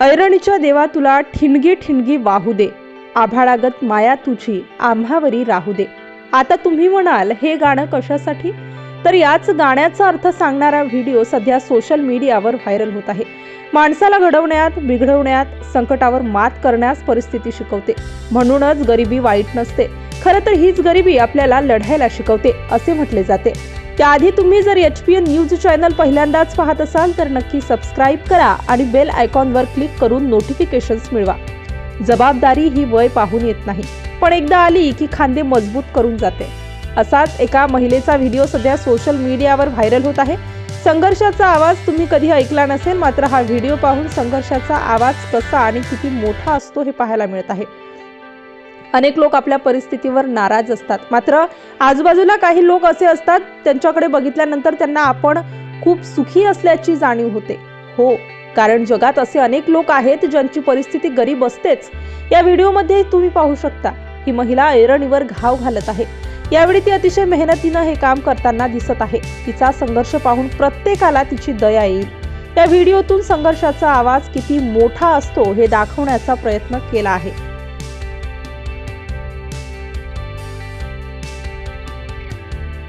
ऐरणीच्या देवा तुला ठिणगी ठिणगी वाहू दे. आभाळागत माया तुझी आम्हावरी राहू दे. आता तुम्ही म्हणाल हे गाणं कशासाठी? तर याच गाण्याचा अर्थ सांगणारा व्हिडिओ सध्या सोशल मीडियावर व्हायरल होत आहे. माणसाला घडवण्यात बिघडवण्यात संकटावर मात करण्यास परिस्थिती शिकवते. म्हणूनच गरिबी वाईट नसते. खरं तर हीच गरिबी आपल्याला लढायला शिकवते असे म्हटले जाते. त्याआधी तुम्ही जर H P N news channel पहिल्यांदाच पाहत असाल तर नक्की सबस्क्राईब करा आणि बेल आयकॉनवर क्लिक करून नोटिफिकेशन्स मिळवा. जबाबदारी ही वय पाहून येत नाही. पण एकदा आली की खांदे मजबूत करून जाते. असाच एका महिलेचा व्हिडिओ सध्या सोशल मीडियावर व्हायरल होत आहे. संघर्षाचा आवाज तुम्ही कधी ऐकला नसेल मात्र हा व्हिडिओ पाहून संघर्षाचा आवाज कसा आणि किती मोठा असतो हे पाहायला मिळत आहे. अनेक लोक आपल्या परिस्थितीवर नाराज असतात. मात्र आजूबाजूला काही लोक असे असतात त्यांच्याकडे बघितल्यानंतर त्यांना आपण खूप सुखी असल्याची जाणीव होते. हो कारण जगात असे अनेक लोक आहेत ज्यांची परिस्थिती गरीब असतेच. या व्हिडिओमध्ये तुम्ही पाहू शकता ही महिला ऐरणीवर घाव घालत आहे. यावेळी ती अतिशय मेहनतीनं हे काम करताना दिसत आहे. तिचा संघर्ष पाहून प्रत्येकाला तिची दया येईल. या व्हिडिओतून संघर्षाचा आवाज किती मोठा असतो हे दाखवण्याचा प्रयत्न केला आहे.